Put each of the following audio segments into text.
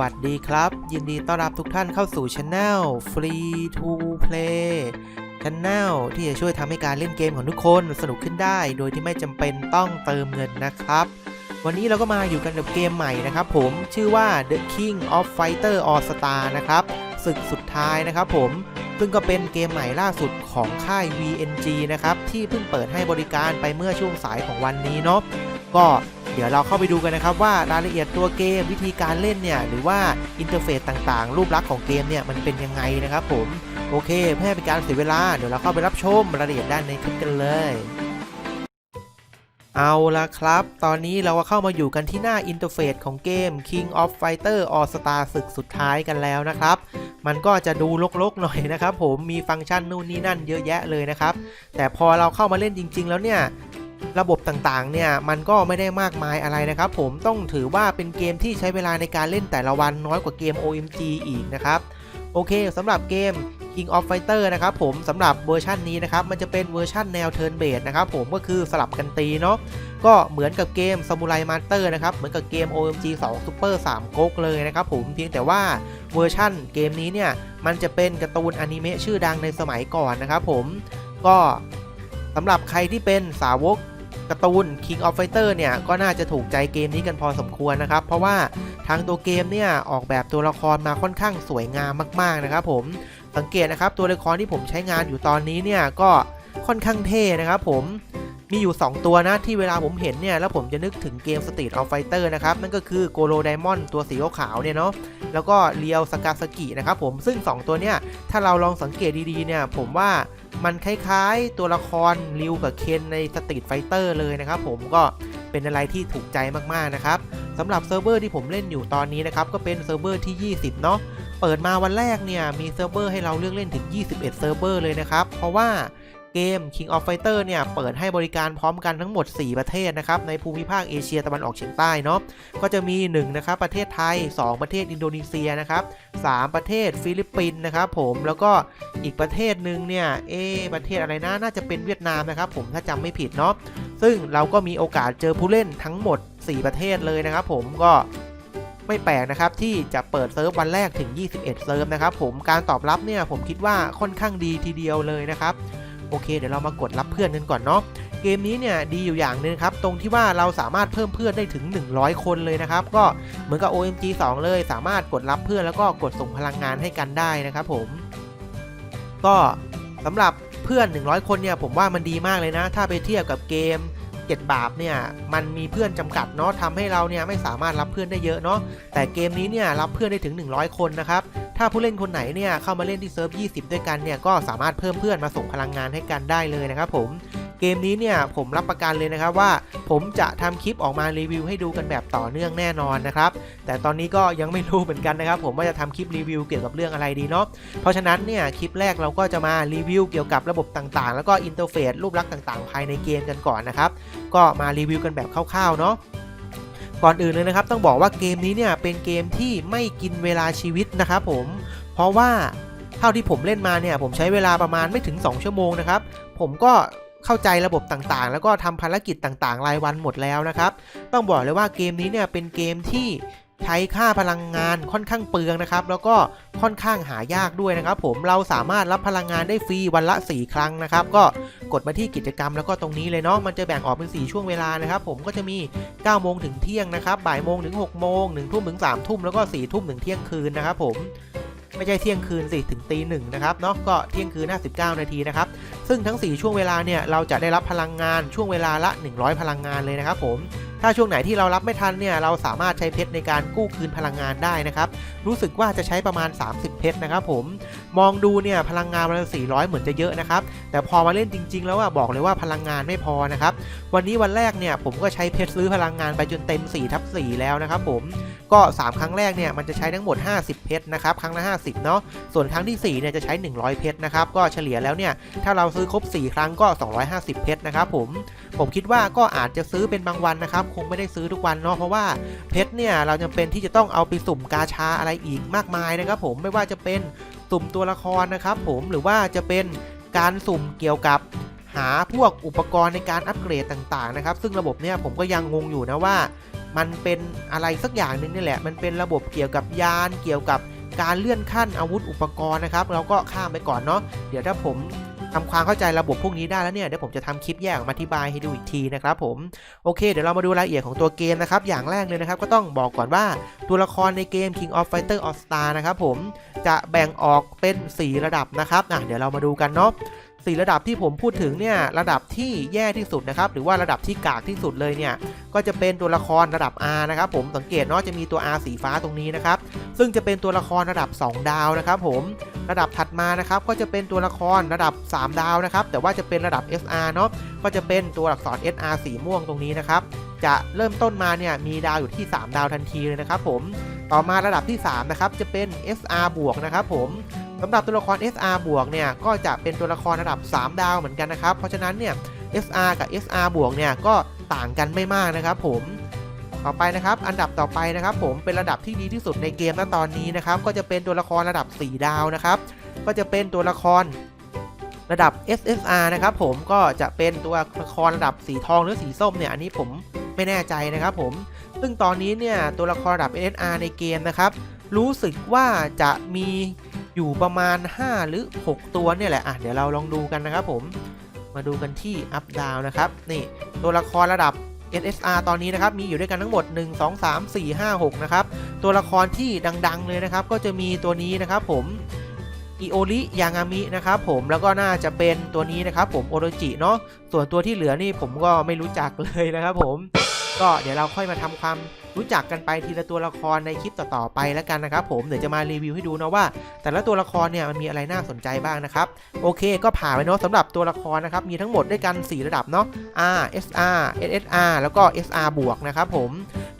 วัสดีครับ ยินดีต้อนรับทุกท่านเข้าสู่ช anel Free to Play Channel ที่จะช่วยทำให้การเล่นเกมของทุกคนสนุกขึ้นได้ โดยที่ไม่จำเป็นต้องเติมเงินนะครับ วันนี้เราก็มาอยู่กันกับเกมใหม่นะครับผมชื่อว่า The King of Fighter All Star นะครับศึกสุดท้ายนะครับผมซึ่งก็เป็นเกมใหม่ล่าสุดของค่าย VNG นะครับที่เพิ่งเปิดให้บริการไปเมื่อช่วงสายของวันนี้เนาะก็ ดี๋ยวเราเข้าไปดูกันนะครับว่ารายละเอียดตัวเกมวิธีการเล่นเนี่ยหรือว่าอินเทอร์เฟซต่างๆ รูปลักษณ์ของเกมเนี่ยมันเป็นยังไงนะครับผมโอเคเพื่อเป็นการเสียเวลาเดี๋ยวเราเข้าไปรับชมรายละเอียดด้านในคลิปกันเลยเอาละครับ ตอนนี้เราก็เข้ามาอยู่กันที่หน้าอินเทอร์เฟซของเกม King of Fighter All Star ศึกสุดท้ายกันแล้วนะครับ มันก็จะดูลกๆหน่อยนะครับผม มีฟังก์ชันนู่นนี่นั่นเยอะแยะเลยนะครับ แต่พอเราเข้ามาเล่นจริง ๆ แล้วเนี่ย ระบบต่างๆเนี่ยมันก็ไม่ได้มากมายอะไรนะครับผมต้องถือว่าเป็นเกมที่ใช้เวลาในการเล่นแต่ละวันน้อยกว่าเกม OMG อีกนะครับโอเคสำหรับเกม King of Fighter นะครับผมสำหรับเวอร์ชันนี้นะครับมันจะเป็นเวอร์ชันแนว Turn Based นะครับผมก็คือสลับกันตีเนาะก็เหมือนกับเกม Samurai Master นะครับเหมือนกับเกม OMG 2 Super 3ก๊กเลยนะครับผมเพียงแต่ว่าเวอร์ชั่นเกมนี้เนี่ยมันจะเป็นการ์ตูนอนิเมะชื่อดังในสมัยก่อนนะครับผมก็ สำหรับใครที่เป็นสาวกการ์ตูน King of Fighter เนี่ย ก็น่าจะถูกใจเกมนี้กันพอสมควรนะครับ เพราะว่าทางตัวเกมเนี่ย ออกแบบตัวละครมาค่อนข้างสวยงามมาก ๆ นะครับผมสังเกตนะครับตัวละครที่ผมใช้งานอยู่ตอนนี้เนี่ย ก็ค่อนข้างเท่นะครับผม มีอยู่ 2 ตัวนะที่เวลาผมเห็นเนี่ย แล้วผมจะนึกถึงเกม Street of Fighter นะครับ นั่นก็คือโกโ o ไดมอนตัวสีขาวเนี่ยเนาะแล้วก็เรียวสกาสกินะครับผมซึ่ง 2 ตัวเนี่ย ถ้าเราลองสังเกตดีๆเนี่ย ผมว่ามันคล้ายๆ ตัวละครริวกับเคนใน Street Fighter เลยนะครับผมก็เป็นอะไรที่ถูกใจมากๆนะครับสำหรับเซิร์ฟเวอร์ที่ผมเล่นอยู่ตอนนี้นะครับก็เป็นเซิร์ฟเวอร์ที่ 20 เนาะเปิดมาวันแรกเนี่ยมีเซิร์ฟเวอร์ให้เราเลือกเล่นถึง 21 เซิร์ฟเวอร์เลยนะครับเพราะว่า เกม King of Fighter เนี่ย เปิดให้บริการพร้อมกันทั้งหมด 4 ประเทศนะครับ ในภูมิภาคเอเชียตะวันออกเฉียงใต้เนาะก็จะมี 1 นะครับ ประเทศไทย 2 ประเทศอินโดนีเซียนะครับ 3 ประเทศฟิลิปปินส์นะครับผมแล้วก็อีกประเทศหนึ่งเนี่ยเอประเทศอะไรนะน่าจะเป็นเวียดนามนะครับผมถ้าจำไม่ผิดเนาะซึ่งเราก็มีโอกาสเจอผู้เล่นทั้งหมด 4 ประเทศเลยนะครับผมก็ไม่แปลกนะครับที่จะเปิดเซิร์ฟวันแรกถึง 21 เซิร์ฟนะครับผมการตอบรับเนี่ยผมคิดว่าค่อนข้างดีทีเดียวเลยนะครับ โอเค เดี๋ยวเรามากดรับเพื่อนกันก่อนเนาะเกมนี้เนี่ยดีอยู่อย่างหนึงครับตรงที่ว่าเราสามารถเพิ่มเพื่อนได้ถึง 100 คนเลยนะครับ ก็เหมือนกับ OMG 2 เลย สามารถกดรับเพื่อนแล้วก็กดส่งพลังงานให้กันได้นะครับผม ก็สำหรับเพื่อน 100 คนเนี่ยผมว่ามันดีมากเลยนะ ถ้าไปเทียบกับเกม7บาปเนี่ยมันมีเพื่อนจำกัดเนาะทำให้เราเนี่ยไม่สามารถรับเพื่อนได้เยอะเนาะแต่เกมนี้เนี่ยรับเพื่อนได้ถึง 100 คนนะครับ ถ้าผู้เล่นคนไหนเนี่ยเข้ามาเล่นที่เซิร์ฟ 20 ด้วยกันเนี่ยก็สามารถเพิ่มเพื่อนมาส่งพลังงานให้กันได้เลยนะครับผมเกมนี้เนี่ยผมรับประกันเลยนะครับว่า ผมจะทำคลิปออกมารีวิวให้ดูกันแบบต่อเนื่องแน่นอนนะครับแต่ตอนนี้ก็ยังไม่รู้เหมือนกันนะครับผมว่าจะทำคลิปรีวิวเกี่ยวกับเรื่องอะไรดีเนาะเพราะฉะนั้นเนี่ยคลิปแรกเราก็จะมารีวิวเกี่ยวกับระบบต่างๆ แล้วก็อินเทอร์เฟซรูปลักษณ์ต่างๆ ภายในเกมกันก่อนนะครับก็มารีวิวกันแบบคร่าวๆเนาะ ก่อนอื่นเลยนะครับ ต้องบอกว่าเกมนี้เนี่ยเป็นเกมที่ไม่กินเวลาชีวิตนะครับผม เพราะว่าเท่าที่ผมเล่นมาเนี่ยผมใช้เวลาประมาณไม่ถึง 2 ชั่วโมงนะครับ ผมก็เข้าใจระบบต่างๆ แล้วก็ทำภารกิจต่างๆ รายวันหมดแล้วนะครับ ต้องบอกเลยว่าเกมนี้เนี่ยเป็นเกมที่ ใช้ค่าพลังงานค่อนข้างเปลืองนะครับ แล้วก็ค่อนข้างหายากด้วยนะครับ ผมเราสามารถรับพลังงานได้ฟรีวันละ 4 ครั้งนะครับ ก็กดมาที่กิจกรรมแล้วก็ตรงนี้เลยเนาะมันจะแบ่งออกเป็น 4 ช่วงเวลานะครับ ผมก็จะมี 9 โมงถึงเที่ยงนะครับบ่ายโมงถึง6โมง1ทุ่มถึง3ทุ่มแล้วก็4ทุ่มถึงเที่ยงคืนนะครับ ผมไม่ใช่เที่ยงคืนสิถึงตีหนึ่งนะครับเนาะก็เที่ยงคืน59นาทีนะครับซึ่งทั้ง 4 ช่วงเวลาเนี่ยเราจะได้รับพลังงานช่วงเวลาละ 100 พลังงานเลยนะครับ ผม ถ้าช่วงไหนที่เรารับไม่ทันเนี่ยเราสามารถใช้เพชรในการกู้คืนพลังงานได้นะครับรู้สึกว่าจะใช้ประมาณ 30 เพชรนะครับผมมองดูเนี่ยพลังงานมัน400 เหมือนจะเยอะนะครับแต่พอมาเล่นจริง ๆ แล้วอะบอกเลยว่าพลังงานไม่พอนะครับวันนี้วันแรกเนี่ยผมก็ใช้เพชรซื้อพลังงานไปจนเต็ม4ทับ4แล้วนะครับผมก็ 3 ครั้งแรกเนี่ยมันจะใช้ทั้งหมด 50 เพชรนะครับครั้งละ 50 เนาะส่วนครั้งที่4เนี่ยจะใช้ 100 เพชรนะครับก็เฉลี่ยแล้วเนี่ยถ้าเราซื้อครบ 4 ครั้งก็ 250 เพชรนะครับผมผมคิดว่าก็อาจจะซื้อเป็นบางวันนะครับคงไม่ได้ซื้อทุกวันเนาะเพราะว่าเพชรเนี่ยเราจำเป็นที่จะต้องเอาไปสุ่มกาชาอะไรอีกมากมายนะครับผมไม่ว่าจะเป็นสุ่มตัวละครนะครับผมหรือว่าจะเป็นการสุ่มเกี่ยวกับหาพวกอุปกรณ์ในการอัปเกรดต่างๆนะครับ ซึ่งระบบเนี่ยผมก็ยังงงอยู่นะว่า มันเป็นอะไรสักอย่างหนึ่งนี่แหละ มันเป็นระบบเกี่ยวกับยาน เกี่ยวกับการเลื่อนขั้นอาวุธอุปกรณ์นะครับ เราก็ข้ามไปก่อนเนาะเดี๋ยวถ้าผม ทำความเข้าใจระบบพวกนี้ได้แล้วเนี่ย เดี๋ยวผมจะทำคลิปแยกออกมาอธิบายให้ดูอีกทีนะครับผม โอเค เดี๋ยวเรามาดูรายละเอียดของตัวเกมนะครับ อย่างแรกเลยนะครับ ก็ต้องบอกก่อนว่าตัวละครในเกม King of Fighter All Star นะครับผม จะแบ่งออกเป็น 4 ระดับนะครับอะเดี๋ยวเรามาดูกันเนาะ สี่ระดับที่ผมพูดถึงเนี่ยระดับที่แย่ที่สุดนะครับหรือว่าระดับที่กากที่สุดเลยเนี่ยก็จะเป็นตัวละครระดับ R นะครับผมสังเกตเนาะจะมีตัว R สีฟ้าตรงนี้นะครับซึ่งจะเป็นตัวละครระดับ 2 ดาวนะครับผมระดับถัดมานะครับก็จะเป็นตัวละครระดับ 3 ดาวนะครับแต่ว่าจะเป็นระดับ SR เนาะก็จะเป็นตัวอักษร SR สีม่วงตรงนี้นะครับจะเริ่มต้นมาเนี่ยมีดาวอยู่ที่ 3 ดาวทันทีเลยนะครับผมต่อมาระดับที่3นะครับจะเป็น SR บวกนะครับผม สำหรับตัวละคร SR บวกเนี่ยก็จะเป็นตัวละครระดับ 3 ดาวเหมือนกันนะครับ เพราะฉะนั้นเนี่ย SR กับ SR บวกเนี่ยก็ต่างกันไม่มากนะครับผมต่อไปนะครับ อันดับต่อไปนะครับ ผมเป็นระดับที่ดีที่สุดในเกมณตอนนี้นะครับ ก็จะเป็นตัวละครระดับ 4 ดาวนะครับ ก็จะเป็นตัวละครระดับ SSR นะครับ ผมก็จะเป็นตัวละครระดับสีทองหรือสีส้มเนี่ยอันนี้ผมไม่แน่ใจนะครับ ผม ซึ่งตอนนี้เนี่ยตัวละครระดับ SSR ในเกมนะครับ รู้สึกว่าจะมี อยู่ประมาณ 5 หรือ 6 ตัวเนี่ยแหละอะเดี๋ยวเราลองดูกันนะครับผมมาดูกันที่ up down นะครับนี่ตัวละครระดับ SSR ตอนนี้นะครับมีอยู่ด้วยกันทั้งหมด 1 2 3 4 5 6 นะครับ ตัวละครที่ดังๆเลยนะครับ ก็จะมีตัวนี้นะครับผมอิโอริยางามินะครับผมแล้วก็น่าจะเป็นตัวนี้นะครับผมโอโรจิเนาะส่วนตัวที่เหลือนี่ผมก็ไม่รู้จักเลยนะครับผม ก็เดี๋ยวเราค่อยมาทำความรู้จักกันไปทีละตัวละครในคลิปต่อๆไปแล้วกันนะครับผมเดี๋ยวจะมารีวิวให้ดูนะว่า แต่ละตัวละครเนี่ยมันมีอะไรน่าสนใจบ้างนะครับโอเคก็ผ่านไปเนาะสำหรับตัวละครนะครับมีทั้งหมดด้วยกัน 4 ระดับเนาะ R SR SSR แล้วก็ SR บวกนะครับผม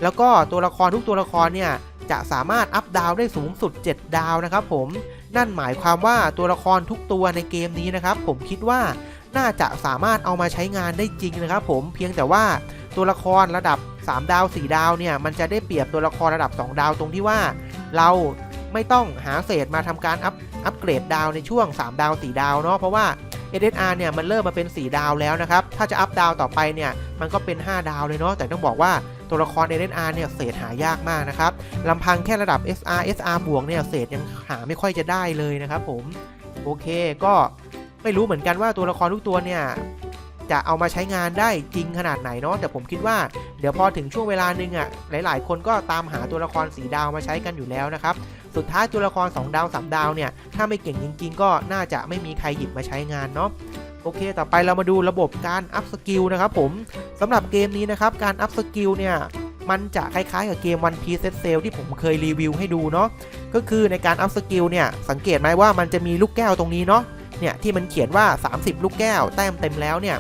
แล้วก็ตัวละครทุกตัวละครเนี่ยจะสามารถอัพดาวได้สูงสุด 7 ดาวนะครับผมนั่นหมายความว่าตัวละครทุกตัวในเกมนี้นะครับผมคิดว่าน่าจะสามารถเอามาใช้งานได้จริงนะครับผมเพียงแต่ว่า ตัวละครระดับ 3 ดาว 4 ดาวเนี่ยมันจะได้เปรียบตัวละครระดับ 2 ดาวตรงที่ว่า เราไม่ต้องหาเศษมาทำการอัพอัปเกรดดาวในช่วง 3 ดาว 4 ดาวเนาะเพราะว่า SSR เนี่ยมันเริ่มมาเป็น 4 ดาวแล้วนะครับ ถ้าจะอัพดาวต่อไปเนี่ยมันก็เป็น 5 ดาวเลยเนาะแต่ต้องบอกว่าตัวละคร SSR เนี่ยเศษหายากมากนะครับลำพังแค่ระดับ SR SR บวกเนี่ยเศษยังหาไม่ค่อยจะได้เลยนะครับผมโอเคก็ไม่รู้เหมือนกันว่าตัวละครทุกตัวเนี่ย จะเอามาใช้งานได้จริงขนาดไหนเนาะแต่ผมคิดว่าเดี๋ยวพอถึงช่วงเวลาหนึ่งอะ่ะหลาย ๆ คนก็ตามหาตัวละครสีดาวมาใช้กันอยู่แล้วนะครับสุดท้ายตัวละคร 2 ดาว 3 ดาวเนี่ยถ้าไม่เก่งจริง ๆ ก็น่าจะไม่มีใครหยิบมาใช้งานเนาะโอเค ต่อไปเรามาดูระบบการอัพสกิลนะครับผมสำหรับเกมนี้นะครับการอัพสกิลเนี่ยมันจะคล้ายๆกับเกม One Piece Set Sail ที่ผมเคยรีวิวให้ดูเนาะก็คือในการอัพสกิลเนี่ยสังเกตไหมว่ามันจะมีลูกแก้วตรงนี้เนาะเนี่ยที่มันเขียนว่า 30 ลูกแก้วแต้มเต็มแล้วเนี่ย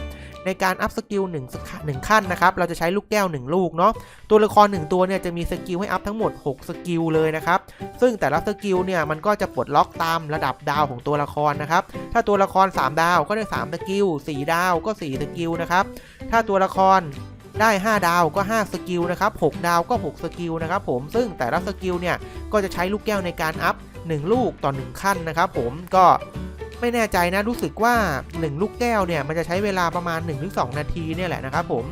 ในการอัพสกิล1หนึ่งขั้นนะครับ เราจะใช้ลูกแก้ว 1 ลูกเนาะ ตัวละคร 1 ตัวเนี่ยจะมีสกิลให้อัพทั้งหมด 6 สกิลเลยนะครับ ซึ่งแต่ละสกิลเนี่ยมันก็จะปลดล็อกตามระดับดาวของตัวละครนะครับ ถ้าตัวละคร 3 ดาวก็ได้ 3 สกิล 4 ดาวก็ 4 สกิลนะครับ ถ้าตัวละครได้ 5 ดาวก็ 5 สกิลนะครับ 6 ดาวก็ 6 สกิลนะครับผม ซึ่งแต่ละสกิลเนี่ยก็จะใช้ลูกแก้วในการอัพ 1 ลูกต่อ 1 ขั้นนะครับผม ก็ ไม่แน่ใจนะรู้สึกว่า 1 ลูกแก้วเนี่ยมันจะใช้เวลาประมาณ 1-2 นาทีเนี่ยแหละนะครับผม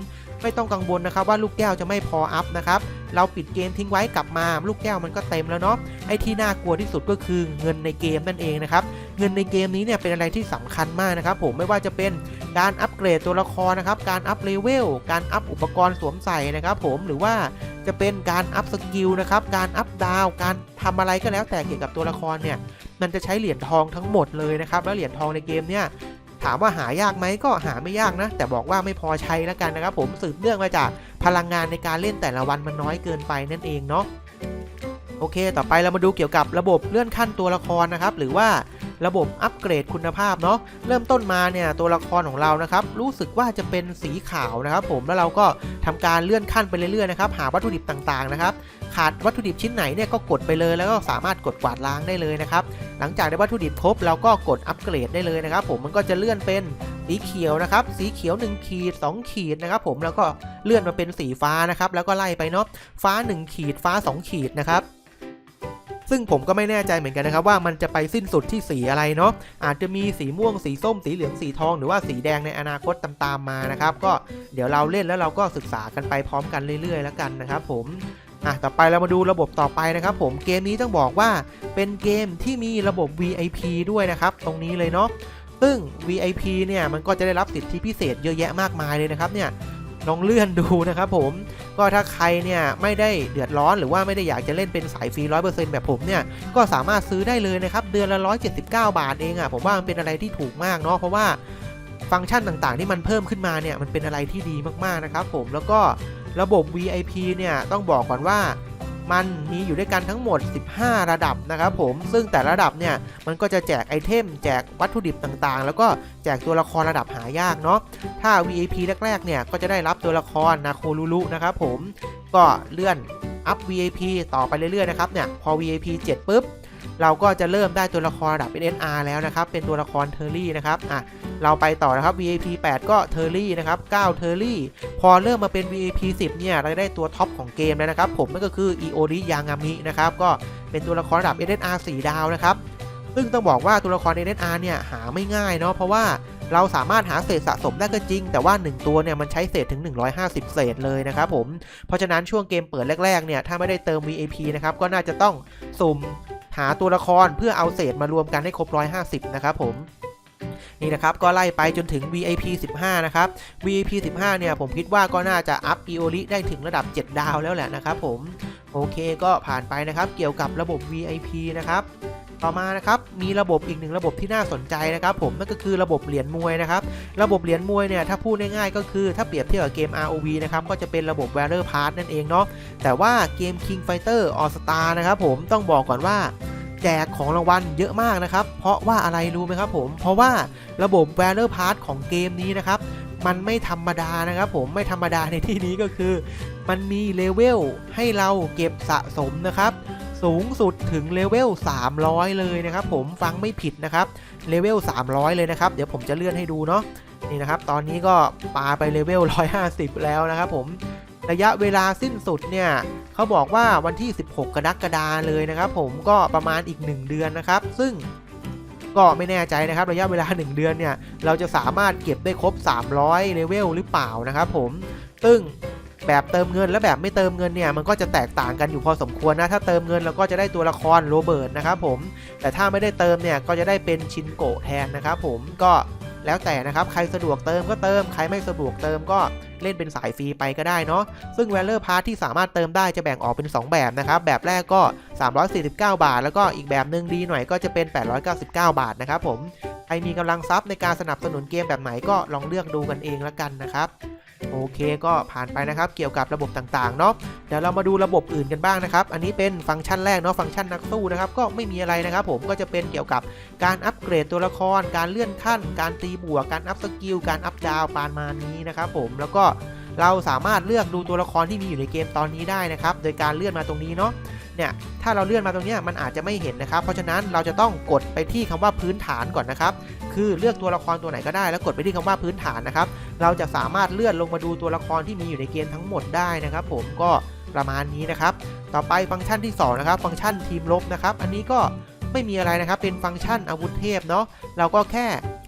ไม่ต้องกังวลนะครับว่าลูกแก้วจะไม่พออัพนะครับ เราปิดเกมทิ้งไว้กลับมา ลูกแก้วมันก็เต็มแล้วเนาะ ไอ้ที่น่ากลัวที่สุดก็คือเงินในเกมนั่นเองนะครับ เงินในเกมนี้เนี่ยเป็นอะไรที่สำคัญมากนะครับผมไม่ว่าจะเป็นการอัปเกรดตัวละครนะครับ การอัพเลเวล การอัพอุปกรณ์สวมใส่นะครับผม หรือว่าจะเป็นการอัพสกิลนะครับ การอัพดาว การทำอะไรก็แล้วแต่เกี่ยวกับตัวละครเนี่ย มันจะใช้เหรียญทองทั้งหมดเลยนะครับ แล้วเหรียญทองในเกมเนี่ยถามว่าหายากไหมก็หาไม่ยากนะ แต่บอกว่าไม่พอใช้แล้วกันนะครับ ผมสืบเนื่องมาจากพลังงานในการเล่นแต่ละวันมันน้อยเกินไปนั่นเองเนาะโอเค ต่อไปเรามาดูเกี่ยวกับระบบเลื่อนขั้นตัวละครนะครับ หรือว่า ระบบอัปเกรดคุณภาพเนาะเริ่มต้นมาเนี่ยตัวละครของเรานะครับรู้สึกว่าจะเป็นสีขาวนะครับ ผมแล้วเราก็ทำการเลื่อนขั้นไปเรื่อยๆนะครับหาวัตถุดิบต่างๆนะครับขาดวัตถุดิบชิ้นไหนเนี่ยก็กดไปเลยแล้วก็สามารถกดกวาดล้างได้เลยนะครับหลังจากได้วัตถุดิบครบเราก็กดอัปเกรดได้เลยนะครับ ผมมันก็จะเลื่อนเป็นสีเขียวนะครับ สีเขียว 1 ขีด 2 ขีดนะครับ ผมแล้วก็เลื่อนมาเป็นสีฟ้านะครับ แล้วก็ไล่ไปเนาะฟ้า 1 ขีดฟ้า 2 ขีดนะครับ ซึ่งผมก็ไม่แน่ใจเหมือนกันนะครับว่ามันจะไปสิ้นสุดที่สีอะไรเนาะอาจจะมีสีม่วงสีส้มสีเหลืองสีทอง หรือว่าสีแดงในอนาคตตามๆมานะครับก็เดี๋ยวเราเล่นแล้วเราก็ศึกษากันไปพร้อมกันเรื่อยๆ แล้วกันนะครับผมอะต่อไปเรามาดูระบบต่อไปนะครับผมเกมนี้ต้องบอกว่าเป็นเกมที่มีระบบ VIP ด้วยนะครับ ตรงนี้เลยเนาะซึ่ง VIP เนี่ยมันก็จะได้รับสิทธิพิเศษเยอะแยะมากมายเลยนะครับเนี่ย ลองเลื่อนดูนะครับผมก็ถ้าใครเนี่ยไม่ได้เดือดร้อนหรือว่าไม่ได้อยากจะเล่นเป็นสายฟรีร้อยเปอร์เซ็นต์แบบผมเนี่ยก็สามารถซื้อได้เลยนะครับเดือนละ179บาทเองอะ่ะผมว่ามันเป็นอะไรที่ถูกมากเนาะเพราะว่าฟังก์ชันต่างๆ ที่มันเพิ่มขึ้นมาเนี่ยมันเป็นอะไรที่ดีมากๆนะครับผมแล้วก็ระบบ VIP เนี่ยต้องบอกก่อนว่า มันมีอยู่ด้วยกันทั้งหมด 15 ระดับนะครับผมซึ่งแต่ระดับเนี่ยมันก็จะแจกไอเทม แจกวัตถุดิบต่างๆ แล้วก็แจกตัวละครระดับหายากเนาะถ้า VIP แรกๆเนี่ยก็จะได้รับตัวละครนาโคลูรุนะครับผมก็เลื่อนอัพ VIP ต่อไปเรื่อยๆนะครับเนี่ยพอ VIP 7ปุ๊บเราก็จะเริ่มได้ตัวละครระดับ S.R. แล้วนะครับ เป็นตัวละครเทอร์รี่นะครับอะ เราไปต่อนะครับ VIP 8 ก็เทอร์รี่นะครับ9เทอร์รี่พอเริ่มมาเป็น VIP 10 เนี่ย เราได้ตัวท็อปของเกมแล้วนะครับ ผมนั่นก็คืออิโอริยางามินะครับ ก็เป็นตัวละครระดับ SNR 4 ดาวนะครับซึ่งต้องบอกว่าตัวละคร SNR เนี่ย หาไม่ง่ายเนาะเพราะว่าเราสามารถหาเศษสะสมได้ก็จริง แต่ว่า 1 ตัวเนี่ยมันใช้เศษถึง 150 เศษเลยนะครับผม เพราะฉะนั้นช่วงเกมเปิดแรกๆเนี่ยถ้าไม่ได้เติม VIP นะครับก็น่าจะต้องสุ่มหาตัวละครเพื่อเอาเศษมารวมกันให้ครบ 150 นะครับผม นี่นะครับก็ไล่ไปจนถึง VIP 15 นะครับ VIP 15 เนี่ยผมคิดว่าก็น่าจะอัพอีโอริได้ถึงระดับ 7 ดาวแล้วแหละนะครับผม โอเคก็ผ่านไปนะครับเกี่ยวกับระบบ VIP นะครับต่อมานะครับมีระบบอีกหนึ่งระบบที่น่าสนใจนะครับผมนั่นก็คือระบบเหรียญมวยนะครับระบบเหรียญมวยเนี่ยถ้าพูดง่ายๆก็คือถ้าเปรียบเทียบกับเกม ROV นะครับก็จะเป็นระบบ v a l o r Pass นั่นเองเนาะแต่ว่าเกม King Fighter All Star นะครับผมต้องบอกก่อนว่า จกของรางวัลเยอะมากนะครับ เพราะว่าอะไรรู้ไหมครับผม เพราะว่าระบบ v a l o r Pass ของเกมนี้นะครับ มันไม่ธรรมดานะครับผมไม่ธรรมดาในที่นี้ก็คือ มันมีเลเวลให้เราเก็บสะสมนะครับ สูงสุดถึงเลเวล 300 เลยนะครับผมฟังไม่ผิดนะครับเลเวล 300 เลยนะครับ เดี๋ยวผมจะเลื่อนให้ดูเนาะนี่นะครับ ตอนนี้ก็ปาไปเลเวล 150 แล้วนะครับผม ระยะเวลาสิ้นสุดเนี่ยเขาบอกว่าวันที่ 16 กรกฎาเลยนะครับ ผมก็ประมาณอีก 1 เดือนนะครับ ซึ่งก็ไม่แน่ใจนะครับระยะเวลา 1 เดือนเนี่ยเราจะสามารถเก็บได้ครบ 300เลเวลหรือเปล่านะครับผมซึ่งแบบเติมเงินและแบบไม่เติมเงินเนี่ยมันก็จะแตกต่างกันอยู่พอสมควรนะถ้าเติมเงินเราก็จะได้ตัวละครโรเบิร์ตนะครับผมแต่ถ้าไม่ได้เติมเนี่ยก็จะได้เป็นชินโกะแทนนะครับผมก็ แล้วแต่นะครับใครสะดวกเติมก็เติม ใครไม่สะดวกเติมก็เล่นเป็นสายฟรีไปก็ได้เนาะซึ่ง v a l o r Pass ที่สามารถเติมได้จะแบ่งออกเป็น 2 แบบนะครับ แบบแรกก็ 349 บาท แล้วก็อีกแบบหนึ่งดีหน่อยก็จะเป็น 899 บาทนะครับผมใครมีกำลังทรัพย์ในการสนับสนุนเกมแบบไหนก็ลองเลือกดูกันเองละกันนะครับ โอเคก็ผ่านไปนะครับเกี่ยวกับระบบต่างๆเนาะเดี๋ยวเรามาดูระบบอื่นกันบ้างนะครับ อันนี้เป็นฟังก์ชันแรกเนาะฟังก์ชันนักสู้นะครับก็ไม่มีอะไรนะครับ ผมก็จะเป็นเกี่ยวกับการอัปเกรดตัวละคร การเลื่อนขั้น การตีบวกการอัพสกิลการอัพดาวปานมานี้นะครับผมแล้วก็เราสามารถเลือกดูตัวละครที่มีอยู่ในเกมตอนนี้ได้นะครับ โดยการเลื่อนมาตรงนี้เนาะ เนี่ยถ้าเราเลื่อนมาตรงนี้มันอาจจะไม่เห็นนะครับ เพราะฉะนั้นเราจะต้องกดไปที่คำว่าพื้นฐานก่อนนะครับ คือเลือกตัวละครตัวไหนก็ได้ แล้วกดไปที่คำว่าพื้นฐานนะครับ เราจะสามารถเลื่อนลงมาดูตัวละครที่มีอยู่ในเกมทั้งหมดได้นะครับ ผมก็ประมาณนี้นะครับ ต่อไปฟังก์ชันที่ 2 นะครับ ฟังก์ชันทีมลบนะครับ อันนี้ก็ไม่มีอะไรนะครับ เป็นฟังก์ชันอาวุธเทพเนาะ เราก็แค่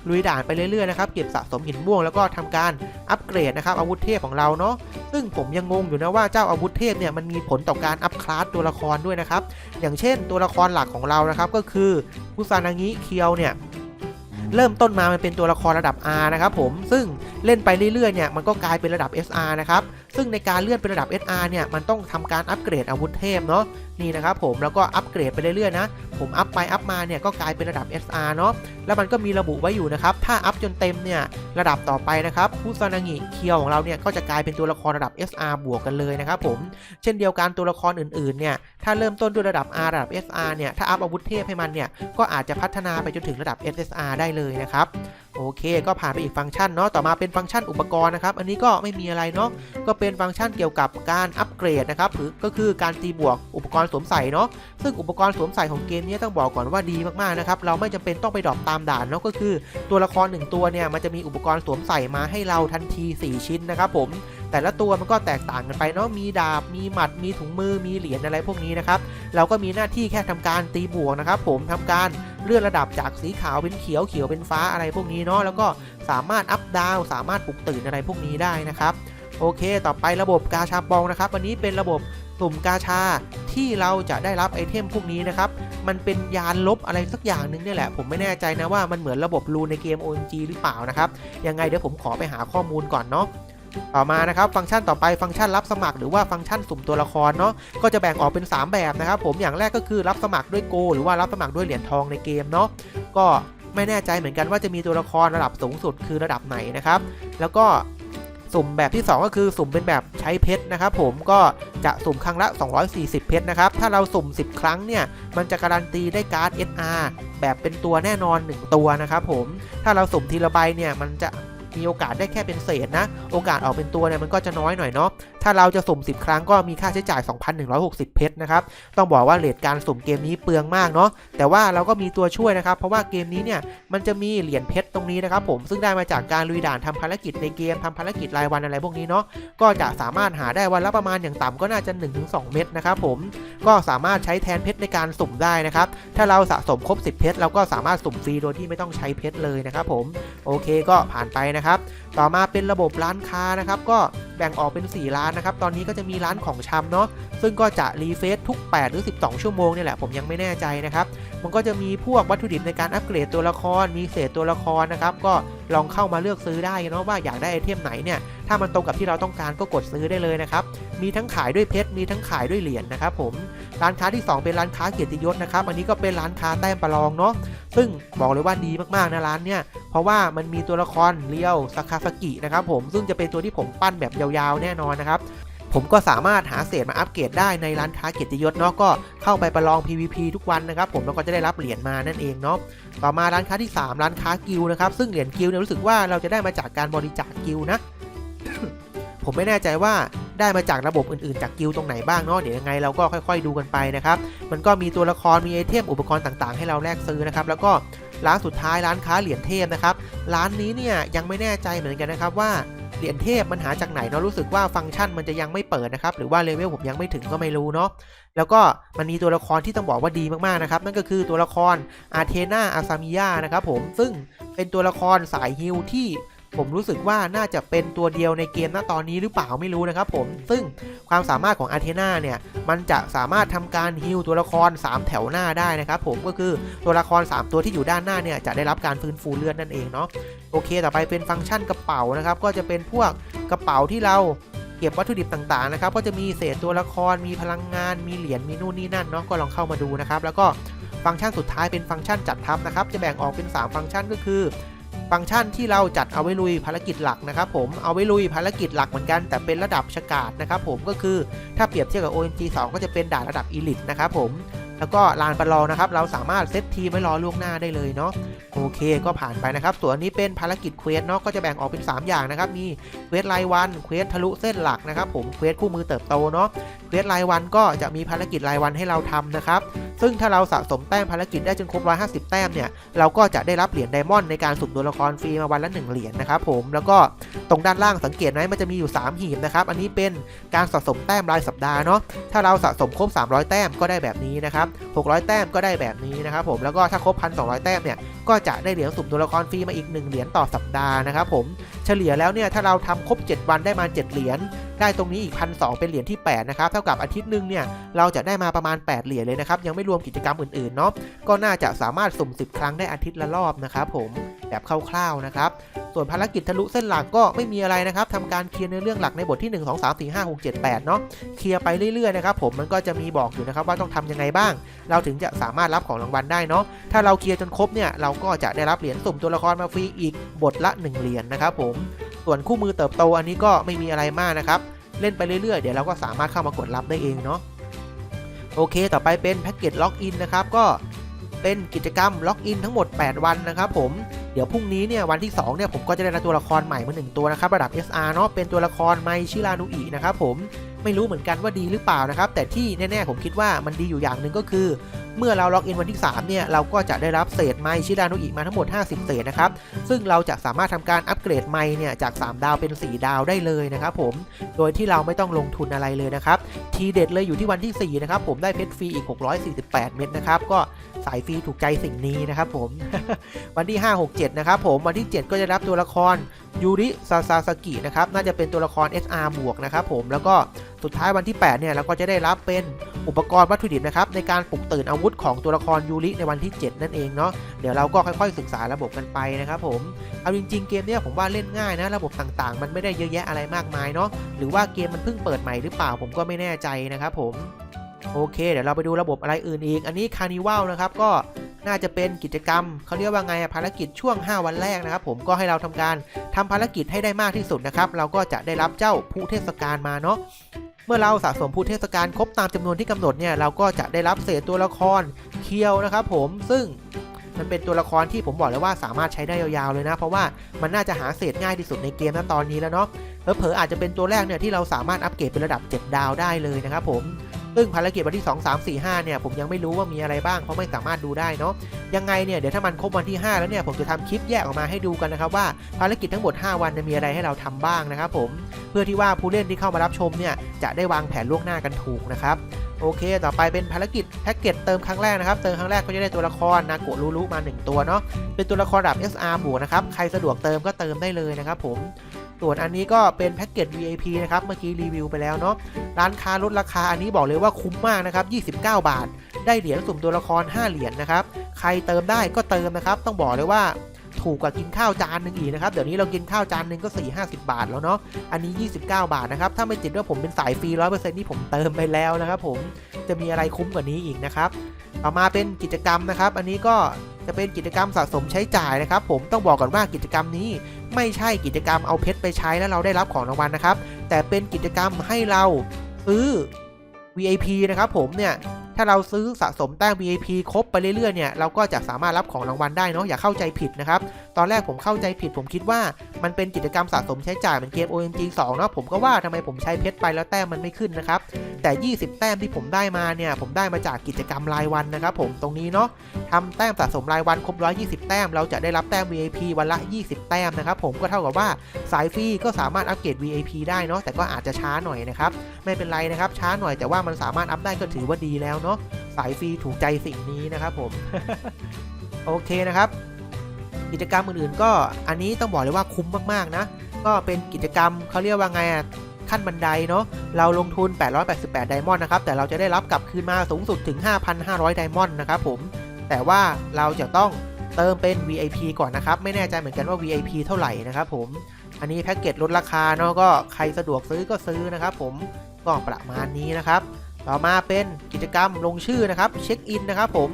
ลุยด่านไปเรื่อยๆนะครับเก็บสะสมหินม่วงแล้วก็ทำการอัปเกรดนะครับอาวุธเทพของเราเนาะซึ่งผมยังงงอยู่นะว่าเจ้าอาวุธเทพเนี่ยมันมีผลต่อการอัพคลาสตัวละครด้วยนะครับอย่างเช่นตัวละครหลักของเรานะครับก็คือคุซานางิเคียวเนี่ยเริ่มต้นมามันเป็นตัวละครระดับ R นะครับผม ซึ่งเล่นไปเรื่อยๆ เนี่ยมันก็กลายเป็นระดับ SR นะครับ ซึ่งในการเลื่อนเป็นระดับ SR เนี่ยมันต้องทำการอัปเกรดอาวุธเทพเนาะ นี่นะครับผมแล้วก็อัปเกรดไปเรื่อยๆนะ ผมอัพไปอัพมาเนี่ยก็กลายเป็นระดับ SR เนาะแล้วมันก็มีระบุไว้อยู่นะครับ ถ้าอัพจนเต็มเนี่ยระดับต่อไปนะครับผู้ซานางิเคียวของเราเนี่ยก็จะกลายเป็นตัวละครระดับ SR บวกกันเลยนะครับผมเช่นเดียวกันตัวละครอื่นๆเนี่ยถ้าเริ่มต้นด้วยระดับ R ระดับ SR เนี่ยถ้าอัพอาวุธเทพให้มันเนี่ยก็อาจจะพัฒนาไปจนถึงระดับ SSR ได้เลยนะครับโอเค ก็ผ่านไปอีกฟังก์ชันเนาะ ต่อมาเป็นฟังก์ชันอุปกรณ์นะครับ อันนี้ก็ไม่มีอะไรเนาะ ก็เป็นฟังก์ชันเกี่ยวกับการอัปเกรดนะครับ หรือก็คือการตีบวกอุปกรณ์สวมใส่เนาะซึ่งอุปกรณ์สวมใส่ของเกมนี้ต้องบอกก่อนว่าดีมากๆนะครับเราไม่จำเป็นต้องไปดรอปตามด่านเนาะก็คือ ตัวละครหนึ่งตัวเนี่ยมันจะมีอุปกรณ์สวมใส่มาให้เราทันที 4 ชิ้นนะครับผมแต่ละตัวมันก็แตกต่างกันไปเนาะมีดาบมีหมัดมีถุงมือมีเหรียญอะไรพวกนี้นะครับเราก็มีหน้าที่แค่ทำการตีบวกนะครับผมทำการเลื่อนระดับจากสีขาวเป็นเขียวเขียวเป็นฟ้าอะไรพวกนี้เนาะแล้วก็สามารถอัพดาวสามารถปลุกตื่นอะไรพวกนี้ได้นะครับโอเค ต่อไประบบกาชาปองนะครับ วันนี้เป็นระบบ สุ่มกาชาที่เราจะได้รับไอเทมพวกนี้นะครับ มันเป็นยานลบอะไรสักอย่างหนึ่งเนี่ยแหละ ผมไม่แน่ใจนะว่ามันเหมือนระบบรูในเกม ONG หรือเปล่านะครับ ยังไงเดี๋ยวผมขอไปหาข้อมูลก่อนเนาะต่อมานะครับฟังก์ชันต่อไปฟังก์ชันรับสมัครหรือว่าฟังก์ชันสุ่มตัวละครเนาะก็จะแบ่งออกเป็น 3 แบบนะครับผมอย่างแรกก็คือรับสมัครด้วยโก หรือว่ารับสมัครด้วยเหรียญทองในเกมเนาะก็ไม่แน่ใจเหมือนกันว่าจะมีตัวละครระดับสูงสุดคือระดับไหนนะครับ แล้วก็ สุ่มแบบที่ 2 ก็คือสุ่มเป็นแบบใช้เพชรนะครับผมก็จะสุ่มครั้งละ 240 เพชรนะครับ ถ้าเราสุ่ม 10 ครั้งเนี่ย มันจะการันตีได้การ์ด SR แบบเป็นตัวแน่นอน 1 ตัวนะครับผม ถ้าเราสุ่มทีละใบเนี่ย มันจะ มีโอกาสได้แค่เป็นเศษนะ โอกาสออกเป็นตัวเนี่ยมันก็จะน้อยหน่อยเนาะ ถ้าเราจะสุ่ม 10 ครั้งก็มีค่าใช้จ่าย 2,160 เพชรนะครับ ต้องบอกว่าเรทการสุ่มเกมนี้เปลืองมากเนาะ แต่ว่าเราก็มีตัวช่วยนะครับ เพราะว่าเกมนี้เนี่ยมันจะมีเหรียญเพชรตรงนี้นะครับผม ซึ่งได้มาจากการลุยด่านทำภารกิจในเกมทำภารกิจรายวันอะไรพวกนี้เนาะ ก็จะสามารถหาได้วันละประมาณอย่างต่ำก็น่าจะ 1-2 เม็ดนะครับผม ก็สามารถใช้แทนเพชรในการสุ่มได้นะครับ ถ้าเราสะสมครบ 10 เพชรเราก็สามารถสุ่มฟรีโดยที่ไม่ต้องใช้เพชรเลยนะครับผม โอเคก็ผ่านไปนะครับต่อมาเป็นระบบร้านค้านะครับ ก็แบ่งออกเป็น 4 ร้านนะครับ ตอนนี้ก็จะมีร้านของชำเนาะ ซึ่งก็จะรีเฟซทุก 8 หรือ 12 ชั่วโมงนี่แหละ ผมยังไม่แน่ใจนะครับ มันก็จะมีพวกวัตถุดิบในการอัปเกรดตัวละคร มีเศษตัวละครนะครับ ก็ ลองเข้ามาเลือกซื้อได้เนาะว่าอยากได้ไอเทมไหนเนี่ยถ้ามันตรงกับที่เราต้องการก็กดซื้อได้เลยนะครับมีทั้งขายด้วยเพชรมีทั้งขายด้วยเหรียญนะครับผมร้านค้าที่ 2 เป็นร้านค้าเกียรติยศนะครับอันนี้ก็เป็นร้านค้าแต้มประลองเนาะซึ่งบอกเลยว่าดีมากๆนะร้านเนี่ยเพราะว่ามันมีตัวละครเรียวสคาสกินะครับผมซึ่งจะเป็นตัวที่ผมปั้นแบบยาวๆแน่นอนนะครับ ผมก็สามารถหาเศษมาอัปเกรดได้ในร้านค้าเกียรติยศเนาะก็เข้าไปประลอง PVP ทุกวันนะครับผมแล้วก็จะได้รับเหรียญมานั่นเองเนาะต่อมาร้านค้าที่ 3 ร้านค้ากิลนะครับซึ่งเหรียญกิลเนี่ยรู้สึกว่าเราจะได้มาจากการบริจาคกิลนะผมไม่แน่ใจว่าได้มาจากระบบอื่นๆ จากกิลตรงไหนบ้างเนาะเดี๋ยวยังไงเราก็ค่อยๆดูกันไปนะครับ มันก็มีตัวละครมีไอเทมอุปกรณ์ต่างๆ ให้เราแลกซื้อนะครับ แล้วก็ร้านสุดท้ายร้านค้าเหรียญเทพนะครับ ร้านนี้เนี่ยยังไม่แน่ใจเหมือนกันนะครับว่า เหรียญเทพมันหาจากไหนเนาะรู้สึกว่าฟังก์ชันมันจะยังไม่เปิดนะครับหรือว่าเลเวลผมยังไม่ถึงก็ไม่รู้เนาะแล้วก็มันมีตัวละครที่ต้องบอกว่าดีมากๆนะครับนั่นก็คือตัวละครอาเทนาอาซามิยานะครับผมซึ่งเป็นตัวละครสายฮิลที่ ผมรู้สึกว่าน่าจะเป็นตัวเดียวในเกมณตอนนี้หรือเปล่าไม่รู้นะครับผมซึ่งความสามารถของอาเทนาเนี่ยมันจะสามารถทำการฮิลตัวละคร 3 แถวหน้าได้นะครับผมก็คือตัวละคร 3 ตัวที่อยู่ด้านหน้าเนี่ยจะได้รับการฟื้นฟูเลือดนั่นเองเนาะโอเค ต่อไปเป็นฟังก์ชันกระเป๋านะครับก็จะเป็นพวกกระเป๋าที่เราเก็บวัตถุดิบต่างๆนะครับก็จะมีเศษตัวละครมีพลังงานมีเหรียญมีนู่นนี่นั่นเนาะก็ลองเข้ามาดูนะครับแล้วก็ฟังก์ชันสุดท้ายเป็นฟังก์ชันจัดทัพนะครับจะแบ่งออกเป็น 3 ฟังก์ชันก็คือ ฟังก์ชันที่เราจัดเอาไว้ลุยภารกิจหลักนะครับผมเอาไว้ลุยภารกิจหลักเหมือนกันแต่เป็นระดับฉกาดนะครับผมก็คือถ้าเปรียบเทียบกับ OMG 2 ก็จะเป็นด่านระดับอีลิตนะครับผมแล้วก็ลานประลองนะครับ เราสามารถเซตทีไว้รอล่วงหน้าได้เลยเนาะโอเคก็ผ่านไปนะครับ ส่วนนี้เป็นภารกิจเควสเนาะก็จะแบ่งออกเป็น 3 อย่างนะครับ มีเควสรายวันเควสทะลุเส้นหลักนะครับผมเควสคู่มือเติบโตเนาะเควสรายวันก็จะมีภารกิจรายวันให้เราทำนะครับ ซึ่งถ้าเราสะสมแต้มภารกิจได้จนครบ 150 แต้มเนี่ย เราก็จะได้รับเหรียญไดมอนด์ในการสุ่มตัวละครฟรีมาวันละ 1 เหรียญนะครับผม แล้วก็ตรงด้านล่างสังเกตไหมมันจะมีอยู่ 3 หีบนะครับ อันนี้เป็นการสะสมแต้มรายสัปดาห์เนาะ ถ้าเราสะสมครบ 300 แต้มก็ได้แบบนี้นะครับ 600 แต้มก็ได้แบบนี้นะครับผม แล้วก็ถ้าครบ 1,200 แต้มเนี่ย ก็จะได้เหรียญสุ่มตัวละครฟรีมาอีก 1 เหรียญต่อสัปดาห์นะครับผม เฉลี่ยแล้วเนี่ย ถ้าเราทำครบ 7 วันได้มา 7 เหรียญ ได้ตรงนี้อีกพันสเป็นเหรียญที่ 8 นะครับ เท่ากับอาทิตย์หนึ่งเนี่ย เราจะได้มาประมาณ 8 เหรียญเลยนะครับ ยังไม่รวมกิจกรรมอื่นๆ เนาะก็น่าจะสามารถสุ่ม 10 ครั้งได้อาทิตย์ละรอบนะครับผมแบบคร่าวๆนะครับ ส่วนภารกิจทะลุเส้นหลักก็ไม่มีอะไรนะครับทำการเคลียร์ในเรื่องหลักในบทที่ 1 2 3 4 5 6 7 8 เนาะเคลียร์ไปเรื่อยๆนะครับผมมันก็จะมีบอกอยู่นะครับว่าต้องทำยังไงบ้าง เราถึงจะสามารถรับของรางวัลได้เนาะถ้าเราเคลียร์จนครบเนี่ยเราก็จะได้รับเหรียญสุ่มตัวละครมาฟรีอีกบทละ 1 เหรียญนะครับผม ส่วนคู่มือเติบโตอันนี้ก็ไม่มีอะไรมากนะครับ เล่นไปเรื่อยๆ เดี๋ยวเราก็สามารถเข้ามากดรับได้เองเนาะโอเค ต่อไปเป็นแพ็กเกจล็อกอินนะครับ ก็เป็นกิจกรรมล็อกอินทั้งหมด 8 วันนะครับผม เดี๋ยวพรุ่งนี้เนี่ยวันที่2เนี่ยผมก็จะได้รับตัวละครใหม่มาหนึ่งตัวนะครับระดับ SR เนาะเป็นตัวละครไมชิรานุอินะครับผม ไม่ไม่รู้เหมือนกันว่าดีหรือเปล่านะครับ แต่ที่แน่ๆผมคิดว่ามันดีอยู่อย่างหนึ่งก็คือ เมื่อเราล็อกอินวันที่ 3 เนี่ย เราก็จะได้รับเศษไมค์ชิรานุอิมาทั้งหมด 50 เศษนะครับ ซึ่งเราจะสามารถทำการอัปเกรดไมค์เนี่ยจาก 3 ดาวเป็น 4 ดาวได้เลยนะครับผม โดยที่เราไม่ต้องลงทุนอะไรเลยนะครับ ทีเด็ดเลยอยู่ที่วันที่ 4 นะครับ ผมได้เพชรฟรีอีก 648 เม็ดนะครับ ก็สายฟรีถูกใจสิ่งนี้นะครับผม วันที่ 5 6 7 นะครับผม วันที่ 7 ก็จะรับตัวละคร ยูริซาซาสกินะครับน่าจะเป็นตัวละคร SR บวกนะครับผมแล้วก็สุดท้ายวันที่ 8 เนี่ยเราก็จะได้รับเป็นอุปกรณ์วัตถุดิบนะครับในการปลุกตื่นอาวุธของตัวละครยูริในวันที่ 7 นั่นเองเนาะเดี๋ยวเราก็ค่อยๆศึกษาระบบกันไปนะครับผมเอาจริงๆเกมเนี้ยผมว่าเล่นง่ายนะระบบต่างๆ มันไม่ได้เยอะแยะอะไรมากมายเนาะหรือว่าเกมมันเพิ่งเปิดใหม่หรือเปล่าผมก็ไม่แน่ใจนะครับผมโอเค เดี๋ยวเราไปดูระบบอะไรอื่นอีก อันนี้คานิวัลนะครับก็ น่าจะเป็นกิจกรรมเขาเรียกว่าไงภารกิจช่วง 5 วันแรกนะครับผมก็ให้เราทำการทำภารกิจให้ได้มากที่สุดนะครับเราก็จะได้รับเจ้าผู้เทศกาลมาเนาะเมื่อเราสะสมผู้เทศกาลครบตามจำนวนที่กำหนดเนี่ยเราก็จะได้รับเศษตัวละครเคียวนะครับผมซึ่งมันเป็นตัวละครที่ผมบอกเลยว่าสามารถใช้ได้ยาวๆเลยนะ เพราะว่ามันน่าจะหาเศษง่ายที่สุดในเกมณตอนนี้แล้วเนาะเผลอๆอาจจะเป็นตัวแรกเนี่ยที่เราสามารถอัปเกรดเป็นระดับ 7 ดาวได้เลยนะครับผม ซึ่งภารกิจวันที่ 2 3 4 5 เนี่ยผมยังไม่รู้ว่ามีอะไรบ้างเพราะไม่สามารถดูได้เนาะยังไงเนี่ยเดี๋ยวถ้ามันครบวันที่ 5 แล้วเนี่ยผมจะทำคลิปแยกออกมาให้ดูกันนะครับว่าภารกิจทั้งหมด 5 วันจะมีอะไรให้เราทำบ้างนะครับผมเพื่อที่ว่าผู้เล่นที่เข้ามารับชมเนี่ยจะได้วางแผนล่วงหน้ากันถูกนะครับโอเค ต่อไปเป็นภารกิจแพ็กเกจเติมครั้งแรกนะครับ เติมครั้งแรกก็จะได้ตัวละครนาโกะรูรุมา 1 ตัวเนาะ เป็นตัวละครระดับ SR บวกนะครับ ใครสะดวกเติมก็เติมได้เลยนะครับผม ส่วนอันนี้ก็เป็นแพ็กเกจ VIP นะครับ เมื่อกี้รีวิวไปแล้วเนาะ ร้านค้าลดราคาอันนี้บอกเลยว่าคุ้มมากนะครับ 29 บาท ได้เหรียญสุ่มตัวละคร 5 เหรียญนะครับ ใครเติมได้ก็เติมนะครับ ต้องบอกเลยว่าถูกกว่ากินข้าวจานหนึ่งอีกนะครับ เดี๋ยวนี้เรากินข้าวจานหนึ่งก็ 4 50 บาทแล้วเนาะ อันนี้ 29 บาทนะครับ ถ้าไม่ติดว่าผมเป็นสายฟรี100%นี่ผมเติมไปแล้วนะครับผม จะมีอะไรคุ้มกว่านี้อีกนะครับ ต่อมาเป็นกิจกรรมนะครับ อันนี้ก็จะเป็นกิจกรรมสะสมใช้จ่ายนะครับ ผมต้องบอกก่อนว่ากิจกรรมนี้ ไม่ใช่กิจกรรมเอาเพชรไปใช้แล้วเราได้รับของรางวัลนะครับ แต่เป็นกิจกรรมให้เราซื้อ VIP นะครับผมเนี่ยถ้าเราซื้อสะสมแต้ม VIP ครบไปเรื่อยๆเนี่ยเราก็จะสามารถรับของรางวัลได้เนาะอย่าเข้าใจผิดนะครับ ตอนแรกผมเข้าใจผิดผมคิดว่ามันเป็นกิจกรรมสะสมใช้จ่ายเหมือนเกม OMG 2เนาะผมก็ว่าทำไมผมใช้เพชรไปแล้วแต้มมันไม่ขึ้นนะครับแต่ 20 แต้มที่ผมได้มาเนี่ยผมได้มาจากกิจกรรมรายวันนะครับผมตรงนี้เนาะทำแต้มสะสมรายวันครบ 120 แต้ม เราจะได้รับแต้ม VIP วันละ 20 แต้มนะครับผมก็เท่ากับว่าสายฟรีก็สามารถอัปเกรด VIP ได้เนาะแต่ก็อาจจะช้าหน่อยนะครับไม่เป็นไรนะครับช้าหน่อยแต่ว่ามันสามารถอัพได้ก็ถือว่าดีแล้วเนาะสายฟรีถูกใจสิ่งนี้นะครับผมโอเคนะครับ กิจกรรมอื่นๆ ก็อันนี้ต้องบอกเลยว่าคุ้มมากๆนะ ก็เป็นกิจกรรมเขาเรียกว่าไงอะขั้นบันไดเนาะ เราลงทุน 888 ไดมอนด์นะครับ แต่เราจะได้รับกลับคืนมาสูงสุดถึง 5,500 ไดมอนด์นะครับผม แต่ว่าเราจะต้องเติมเป็น VIP ก่อนนะครับ ไม่แน่ใจเหมือนกันว่า VIP เท่าไหร่นะครับผม อันนี้แพ็กเกจลดราคาเนาะ ก็ใครสะดวกซื้อก็ซื้อนะครับผม ก็ประมาณนี้นะครับ ต่อมาเป็นกิจกรรมลงชื่อนะครับ เช็คอินนะครับผม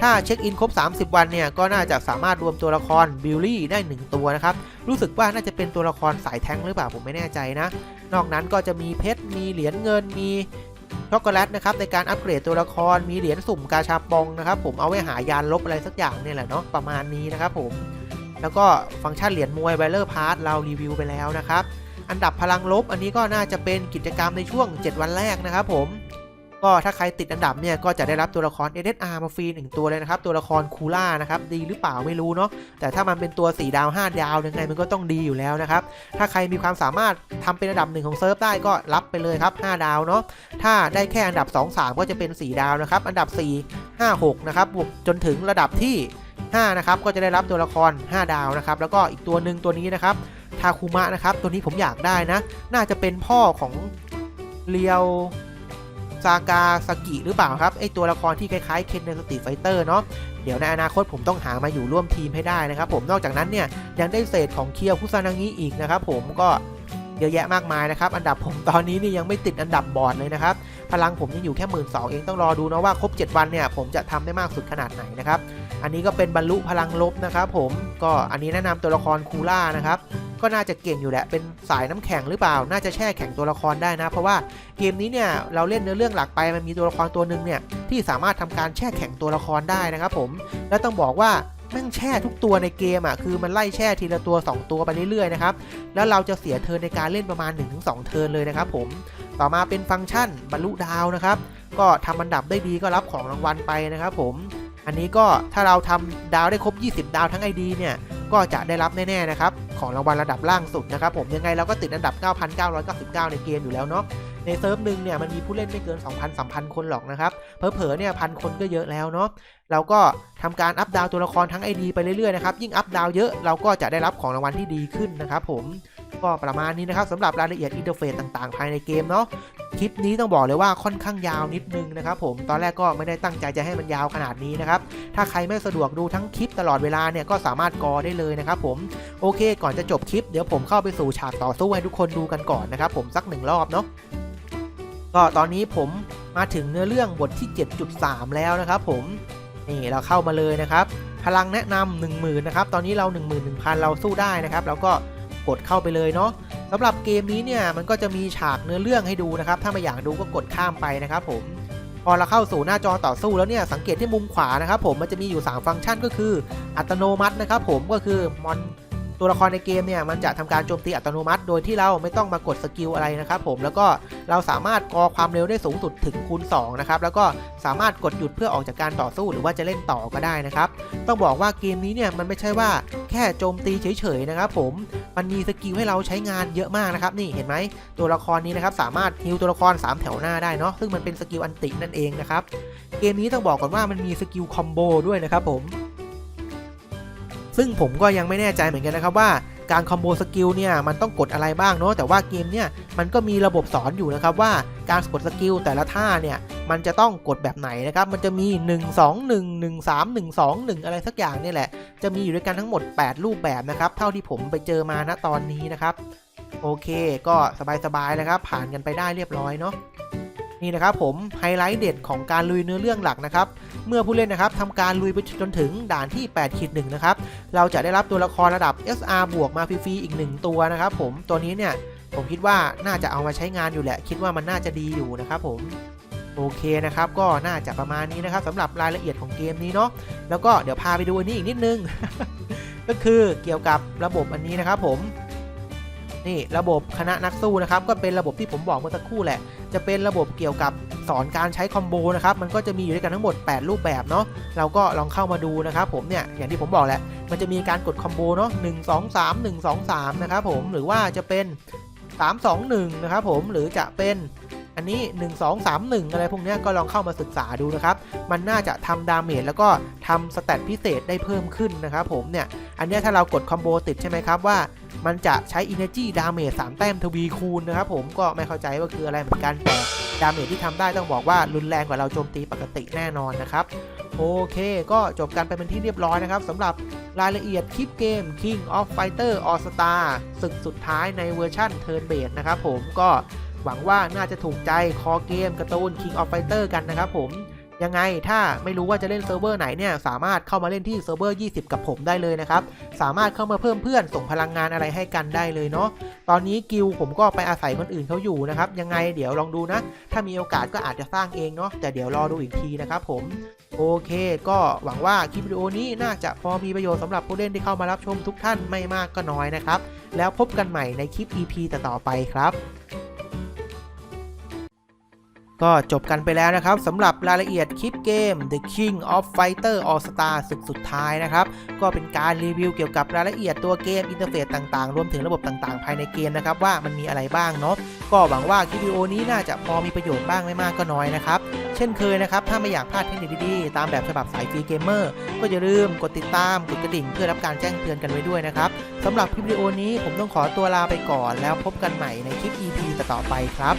ถ้าเช็คอินครบ 30 วันเนี่ยก็น่าจะสามารถรวมตัวละครบิลลี่ได้ 1 ตัวนะครับ รู้สึกว่าน่าจะเป็นตัวละครสายแท้งหรือเปล่าผมไม่แน่ใจนะ นอกนั้นก็จะมีเพชร มีเหรียญเงิน มีช็อกโกแลตนะครับในการอัปเกรดตัวละคร มีเหรียญสุ่มกาชาปองนะครับผมเอาไว้หายานลบอะไรสักอย่างเนี่ยแหละเนาะประมาณนี้นะครับผม แล้วก็ฟังก์ชันเหรียญมวยไวเลอร์พาร์ทเรารีวิวไปแล้วนะครับ อันดับพลังลบอันนี้ก็น่าจะเป็นกิจกรรมในช่วง 7 วันแรกนะครับผม ก็ถ้าใครติดอันดับเนี่ยก็จะได้รับตัวละคร SSR มาฟรีหนึ่งตัวเลยนะครับ ตัวละครคูล่านะครับ ดีหรือเปล่าไม่รู้เนาะแต่ถ้ามันเป็นตัว 4 ดาว 5 ดาวยังไงมันก็ต้องดีอยู่แล้วนะครับ ถ้าใครมีความสามารถทำเป็นอันดับหนึ่งของเซิร์ฟได้ก็รับไปเลยครับ 5 ดาวเนาะถ้าได้แค่อันดับ 2 3 ก็จะเป็น 4 ดาวนะครับ อันดับ 4 5 6 นะครับบวกจนถึงระดับที่ 5 นะครับ ก็จะได้รับตัวละคร 5 ดาวนะครับ แล้วก็อีกตัวหนึ่งตัวนี้นะครับทาคุมะนะครับ ตัวนี้ผมอยากได้นะ น่าจะเป็นพ่อของเรียว ซากาสกิหรือเปล่าครับไอตัวละครที่คล้ายๆเคนในสตรีทไฟเตอร์เนาะเดี๋ยวในอนาคตผมต้องหามาอยู่ร่วมทีมให้ได้นะครับผมนอกจากนั้นเนี่ยยังได้เศษของเคียวคุซานางิอีกนะครับผมก็เยอะแยะมากมายนะครับ อันดับผมตอนนี้นี่ยังไม่ติดอันดับบอร์ดเลยนะครับ พลังผมยังอยู่แค่หมื่นสองเองต้องรอดูนะว่าครบ 7 วันเนี่ยผมจะทำได้มากสุดขนาดไหนนะครับ อันนี้ก็เป็นบรรลุพลังลบนะครับผม ก็อันนี้แนะนำตัวละครคูล่านะครับ ก็น่าจะเก่งอยู่แหละ เป็นสายน้ำแข็งหรือเปล่า น่าจะแช่แข็งตัวละครได้นะ เพราะว่าเกมนี้เนี่ยเราเล่นเนื้อเรื่องหลักไป มันมีตัวละครตัวหนึ่งเนี่ยที่สามารถทำการแช่แข็งตัวละครได้นะครับผม และต้องบอกว่าแม่งแช่ทุกตัวในเกมอะ คือมันไล่แช่ทีละตัว 2 ตัวไปเรื่อยๆนะครับ แล้วเราจะเสียเทิร์นในการเล่นประมาณ 1-2 เทิร์นเลยนะครับผม ต่อมาเป็นฟังก์ชันบรรลุดาวนะครับ ก็ทำอันดับได้ดีก็รับของรางวัลไปนะครับผม อันนี้ก็ถ้าเราทำดาวได้ครบ 20 ดาวทั้ง ID เนี่ย ก็จะได้รับแน่ๆนะครับของรางวัลระดับล่างสุดนะครับผมยังไงเราก็ติดอันดับ 9,999 ในเกมอยู่แล้วเนาะในเซิร์ฟหนึ่งเนี่ยมันมีผู้เล่นไม่เกิน 2,000-3,000 คนหรอกนะครับเผลอๆเนี่ยพันคนก็เยอะแล้วเนาะเราก็ทำการอัปดาวตัวละครทั้ง ID ไปเรื่อยๆนะครับยิ่งอัปดาวเยอะเราก็จะได้รับของรางวัลที่ดีขึ้นนะครับผม ก็ประมาณนี้นะครับสำหรับรายละเอียดอินเทอร์เฟซต่างๆ ภายในเกมเนาะคลิปนี้ต้องบอกเลยว่าค่อนข้างยาวนิดนึงนะครับผมตอนแรกก็ไม่ได้ตั้งใจจะให้มันยาวขนาดนี้นะครับถ้าใครไม่สะดวกดูทั้งคลิปตลอดเวลาเนี่ยก็สามารถกอได้เลยนะครับผมโอเค ก่อนจะจบคลิปเดี๋ยวผมเข้าไปสู่ฉากต่อสู้ให้ทุกคนดูกันก่อนนะครับผมสักหนึ่งรอบเนาะก็ตอนนี้ผมมาถึงเนื้อเรื่องบทที่ 7.3 แล้วนะครับผมนี่เราเข้ามาเลยนะครับพลังแนะนำ1 0,000 นะครับ ตอนนี้เรา 11,000 เราสู้ได้นะครับ แล้วก็ กดเข้าไปเลยเนาะสำหรับเกมนี้เนี่ยมันก็จะมีฉากเนื้อเรื่องให้ดูนะครับ ถ้าไม่อยากดูก็กดข้ามไปนะครับผมพอเราเข้าสู่หน้าจอต่อสู้แล้วเนี่ยสังเกตที่มุมขวานะครับผมมันจะมีอยู่ 3 ฟังก์ชันก็คืออัตโนมัตินะครับผมก็คือมอน ตัวละครในเกมเนี่ยมันจะทำการโจมตีอัตโนมัติ โดยที่เราไม่ต้องมากดสกิลอะไรนะครับผมแล้วก็เราสามารถกอความเร็วได้สูงสุดถึงคูณ2นะครับแล้วก็สามารถกดหยุดเพื่อออกจากการต่อสู้หรือว่าจะเล่นต่อก็ได้นะครับต้องบอกว่าเกมนี้เนี่ยมันไม่ใช่ว่าแค่โจมตีเฉยๆนะครับผมมันมีสกิลให้เราใช้งานเยอะมากนะครับนี่เห็นไหมตัวละครนี้นะครับสามารถฮิวตัวละคร 3 แถวหน้าได้เนาะซึ่งมันเป็นสกิลอันตินั่นเองนะครับเกมนี้ต้องบอกก่อนว่ามันมีสกิลคอมโบด้วยนะครับผม ซึ่งผมก็ยังไม่แน่ใจเหมือนกันนะครับว่าการคอมโบสกิลเนี่ยมันต้องกดอะไรบ้างเนาะแต่ว่าเกมเนี่ยมันก็มีระบบสอนอยู่นะครับว่าการกดสกิลแต่ละท่าเนี่ยมันจะต้องกดแบบไหนนะครับมันจะมี 1 2 1 1 3 1 2 1 อะไรสักอย่างนี่แหละ จะมีอยู่ด้วยกันทั้งหมด 8 รูปแบบนะครับเท่าที่ผมไปเจอมาณตอนนี้นะครับ โอเคก็สบายๆนะครับ ผ่านกันไปได้เรียบร้อยเนาะ นี่นะครับผมไฮไลท์เด็ดของการลุยเนื้อเรื่องหลักนะครับเมื่อผู้เล่นนะครับทำการลุยไปจนถึงด่านที่8ขีดหนึ่งนะครับเราจะได้รับตัวละครระดับ SR บวกมาฟรีๆอีก 1 ตัวนะครับผมตัวนี้เนี่ยผมคิดว่าน่าจะเอามาใช้งานอยู่แหละ คิดว่ามันน่าจะดีอยู่นะครับผมโอเคนะครับก็น่าจะประมาณนี้นะครับสำหรับรายละเอียดของเกมนี้เนาะแล้วก็เดี๋ยวพาไปดูอันนี้อีกนิดนึง ก็คือเกี่ยวกับระบบอันนี้นะครับผม นี่ระบบคณะนักสู้นะครับก็เป็นระบบที่ผมบอกเมื่อสักครู่แหละ จะเป็นระบบเกี่ยวกับสอนการใช้คอมโบนะครับมันก็จะมีอยู่ด้วยกันทั้งหมด 8 รูปแบบเนาะเราก็ลองเข้ามาดูนะครับผมเนี่ยอย่างที่ผมบอกแหละ มันจะมีการกดคอมโบเนาะ1 2 3 1 2 3นะครับผมหรือว่าจะเป็น 3 2 1 นะครับผมหรือจะเป็น อันนี้ 1 2 3 1 อะไรพวกนี้ก็ลองเข้ามาศึกษาดูนะครับ มันน่าจะทำดาเมจแล้วก็ทำสเตตพิเศษได้เพิ่มขึ้นนะครับผมเนี่ย อันนี้ถ้าเรากดคอมโบติดใช่ไหมครับว่า มันจะใช้ Energy Damage 3แต้มทวีคูณนะครับผมก็ไม่เข้าใจว่าคืออะไรเหมือนกันแต่ดาเมจที่ทำได้ต้องบอกว่ารุนแรงกว่าเราโจมตีปกติแน่นอนนะครับโอเค ก็จบกันไปเป็นที่เรียบร้อยนะครับสำหรับรายละเอียดคลิปเกม King of Fighter All Star ศึกสุดท้ายในเวอร์ชั่น Turn Based นะครับผมก็ หวังว่าน่าจะถูกใจคอเกมการ์ตูน King of Fighter กันนะครับผมยังไงถ้าไม่รู้ว่าจะเล่นเซิร์ฟเวอร์ไหนเนี่ยสามารถเข้ามาเล่นที่เซิร์ฟเวอร์ 20 กับผมได้เลยนะครับ สามารถเข้ามาเพิ่มเพื่อนส่งพลังงานอะไรให้กันได้เลยเนาะตอนนี้กิลผมก็ไปอาศัยคนอื่นเขาอยู่นะครับ ยังไงเดี๋ยวลองดูนะ ถ้ามีโอกาสก็อาจจะสร้างเองเนาะแต่เดี๋ยวรอดูอีกทีนะครับผม โอเค ก็หวังว่าคลิปวิดีโอนี้น่าจะพอมีประโยชน์สำหรับผู้เล่นที่เข้ามารับชมทุกท่านไม่มากก็น้อยนะครับแล้วพบกันใหม่ในคลิป EP ต่อๆไปครับ ก็จบกันไปแล้วนะครับสำหรับรายละเอียดคลิปเกม The King of Fighter All Star ศึกสุดท้ายนะครับ ก็เป็นการรีวิวเกี่ยวกับรายละเอียดตัวเกม อินเทอร์เฟซต่างๆ รวมถึงระบบต่างๆ ภายในเกมนะครับ ว่ามันมีอะไรบ้างเนาะก็หวังว่าคลิปวิดีโอนี้น่าจะพอมีประโยชน์บ้างไม่มากก็น้อยนะครับ เช่นเคยนะครับ ถ้าไม่อยากพลาดเทคนิคดีๆ ตามแบบฉบับสายฟรีเกมเมอร์ก็อย่าลืมกดติดตามกดกระดิ่งเพื่อรับการแจ้งเตือนกันไว้ด้วยนะครับสำหรับคลิปวิดีโอนี้ผมต้องขอตัวลาไปก่อน แล้วพบกันใหม่ในคลิป EP ต่อไปครับ